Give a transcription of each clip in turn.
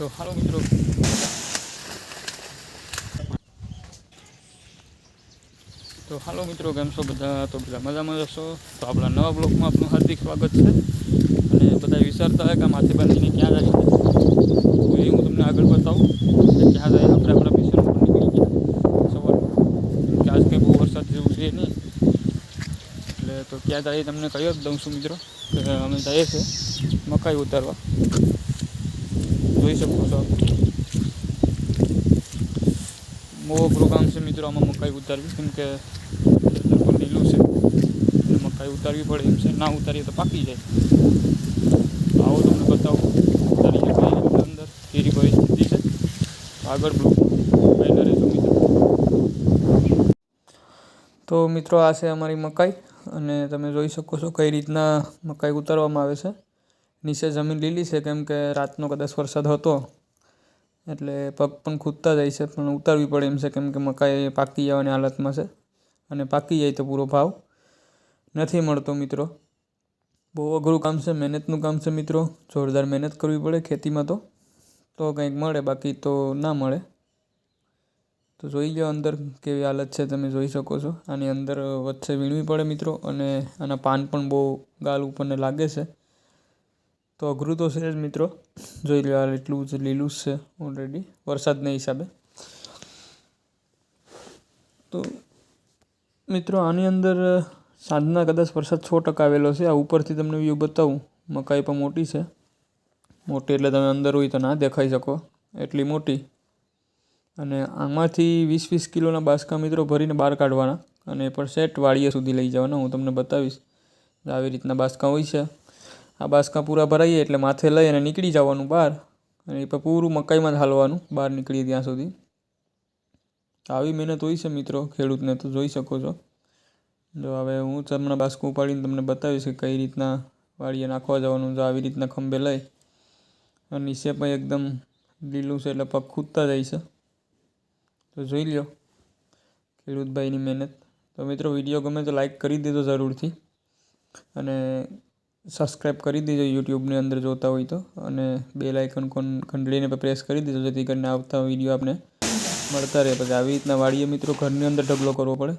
તો હાલો મિત્રો તો હાલો મિત્રો કેમ છો બધા તો બધા મજામાં જશો તો આપણા નવા બ્લોગમાં આપનું હાર્દિક સ્વાગત છે અને બધા વિચારતા હોય કે માથે બાંધીને ક્યાં જાય એ હું તમને આગળ બતાવું કે ક્યાં જાય આપણે આપણા મિશન ઉપર નીકળી ગયા સવારમાં કે આજ કંઈ બહુ વરસાદ જેવું છે નહીં એટલે તો ક્યાં જાય તમને કહ્યું જ દઉં છું મિત્રો કે અમે જઈએ છીએ મકાઈ ઉતારવા જોઈ શકો છો. મોવો અઘરું છે મિત્રો, આમાં મકાઈ ઉતારવી. કેમ કે લીલું છે. મકાઈ ઉતારવી પડે એમ છે. ના ઉતારીએ તો પાકી જાય. આવો તમને બતાવું. ઉતારી શકાય અંદર કેરી પરિસ્થિતિ છે. આગળ બ્લોક તો મિત્રો, આ છે અમારી મકાઈ. અને તમે જોઈ શકો છો કઈ રીતના મકાઈ ઉતારવામાં આવે છે. નીચે જમીન લીલી છે, કેમ કે રાતનો કદાચ વરસાદ હતો. એટલે પગ પણ ખૂદતા જાય છે, પણ ઉતારવી પડે એમ છે, કેમ કે મકાઈ પાકી જવાની હાલતમાં છે. અને પાકી જાય તો પૂરો ભાવ નથી મળતો મિત્રો. બહુ અઘરું કામ છે, મહેનતનું કામ છે મિત્રો. જોરદાર મહેનત કરવી પડે ખેતીમાં તો. તો કંઈક મળે, બાકી તો ના મળે. તો જોઈ લો અંદર કેવી હાલત છે, તમે જોઈ શકો છો. આની અંદર વચ્ચે વીણવી પડે મિત્રો, અને આના પાન પણ બહુ ગાલ ઉપરને લાગે છે. તો અઘરું તો છે જ મિત્રો. જોઈ લો એટલું જ લીલું છે ઓલરેડી વરસાદના હિસાબે. તો મિત્રો આની અંદર સાંજના કદાચ વરસાદ છ ટકા આવેલો છે. આ ઉપરથી તમને વ્યૂ બતાવું. મકાઈ પણ મોટી છે. મોટી એટલે તમે અંદર હોય તો ના દેખાઈ શકો. એટલી મોટી. અને આમાંથી વીસ વીસ કિલોના બાસકા મિત્રો ભરીને બહાર કાઢવાના. અને એ પણ સેટ વાળીએ સુધી લઈ જવાના. હું તમને બતાવીશ. આવી રીતના બાસકા હોય છે. આ બાસકા પૂરા ભરાઈએ એટલે માથે લઈ અને નીકળી જવાનું બહાર. અને એ પૂરું મકાઈમાં જ હાલવાનું, બહાર નીકળીએ ત્યાં સુધી. આવી મહેનત હોય છે મિત્રો, ખેડૂતને તો જોઈ શકો છો. જો હવે હું હમણાં બાસકું ઉપાડીને તમને બતાવીશ કે કઈ રીતના વાળીએ નાખવા જવાનું, જો આવી રીતના ખંભે લઈ. અને નીચે પણ એકદમ લીલું છે એટલે પગ ખૂદતા જાય છે. તો જોઈ લ્યો ખેડૂતભાઈની મહેનત. તો મિત્રો, વીડિયો ગમે તો લાઈક કરી દેજો જરૂરથી. અને સબસ્ક્રાઈબ કરી દેજો યુટ્યુબની અંદર જોતા હોય તો અને બે લાઇકન કોન ઘંટડીને પણ પ્રેસ કરી દેજો, જેથી કરીને આવતા વીડિયો આપણે મળતા રહે. પછી આવી રીતના વાડીએ મિત્રો ઘરની અંદર ઢગલો કરવો પડે.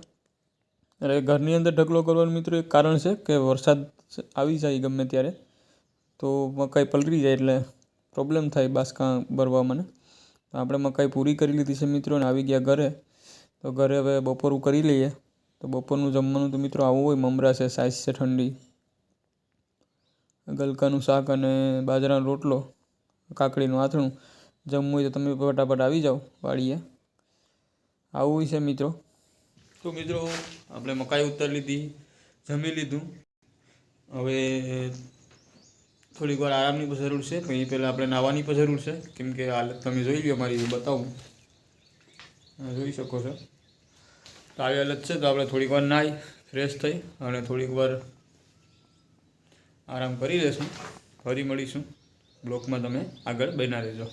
એટલે ઘરની અંદર ઢગલો કરવાનું મિત્રો એક કારણ છે કે વરસાદ આવી જાય ગમે ત્યારે, તો મકાઈ પલળી જાય એટલે પ્રોબ્લેમ થાય બાસકા ભરવા મને. આપણે મકાઈ પૂરી કરી લીધી છે મિત્રો અને આવી ગયા ઘરે. તો ઘરે હવે બપોરું કરી લઈએ. તો બપોરનું જમવાનું તો મિત્રો આવું હોય, મમરા છે સાઈઝ છે, ઠંડી. ગલકાનું શાક અને બાજરાનો રોટલો, કાકડીનું આથણું, જમવું હોય તો તમે ફટાફટ આવી જાઓ વાડીએ. આવું છે મિત્રો. તો મિત્રો, આપણે મકાઈ ઉતારી લીધી, જમી લીધું. હવે થોડીક વાર આરામની પણ જરૂર છે એ પહેલાં આપણે નાહવાની પણ જરૂર છે. કેમ કે હાલત તમે જોઈ લો મારી બતાવું. જોઈ શકો છો. તારી હાલત છે, તો આપણે થોડીક વાર નાહી ફ્રેશ થઈ અને થોડીક વાર આરામ કરી લેશું ફરી મળીશું. બ્લોકમાં તમે આગળ બના રહેજો.